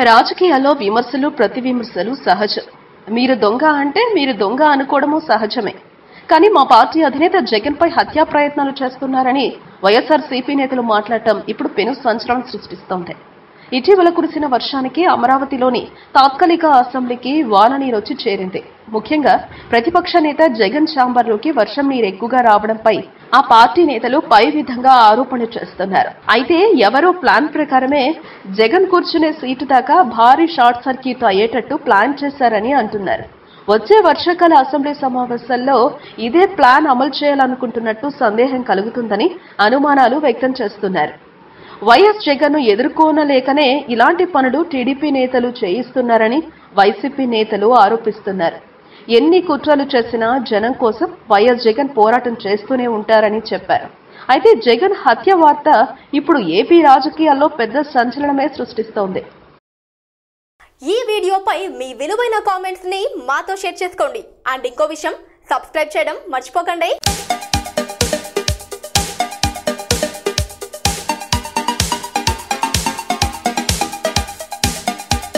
రాజకీయాల్లో విమర్శలు ప్రతి విమర్శలు సహజం. మీరు దొంగ అంటే మీరు దొంగ అనుకోవడము సహజమే. కానీ మా పార్టీ అధినేత జగన్ పై హత్యా ప్రయత్నాలు చేస్తున్నారని వైఎస్ఆర్ సిపి నేతలు మాట్లాడటం ఇప్పుడు పెను సంచలనం సృష్టిస్తోంది. ఇటీవల కురిసిన వర్షానికి అమరావతిలోని తాత్కాలిక అసెంబ్లీకి వాన నీరు వచ్చి చేరింది. ముఖ్యంగా ప్రతిపక్ష నేత జగన్ ఛాంబర్లోకి వర్షం నీరు ఎక్కువగా రావడంపై ఆ పార్టీ నేతలు పై విధంగా ఆరోపణలు చేస్తున్నారు. అయితే ఎవరో ప్లాన్ ప్రకారమే జగన్ కూర్చునే సీటు దాకా భారీ షార్ట్ సర్క్యూట్ అయ్యేటట్టు ప్లాన్ చేశారని అంటున్నారు. వచ్చే వర్షాకాల అసెంబ్లీ సమావేశాల్లో ఇదే ప్లాన్ అమలు చేయాలనుకుంటున్నట్టు సందేహం కలుగుతుందని అనుమానాలు వ్యక్తం చేస్తున్నారు. వైఎస్ జగన్ను ఎదుర్కోనలేకనే ఇలాంటి పనులు టీడీపీ నేతలు చేయిస్తున్నారని వైసీపీ నేతలు ఆరోపిస్తున్నారు. ఎన్ని కుట్రలు చేసినా జనం కోసం వైఎస్ జగన్ పోరాటం చేస్తూనే ఉంటారని చెప్పారు. అయితే జగన్ హత్య వార్త ఇప్పుడు ఏపీ రాజకీయాల్లో పెద్ద సంచలనమే సృష్టిస్తోంది. ఈ వీడియోపై మీ విలువైన కామెంట్స్ని మాతో షేర్ చేసుకోండి. అండ్ ఇంకో విషయం సబ్స్క్రైబ్ చేయడం మర్చిపోకండి.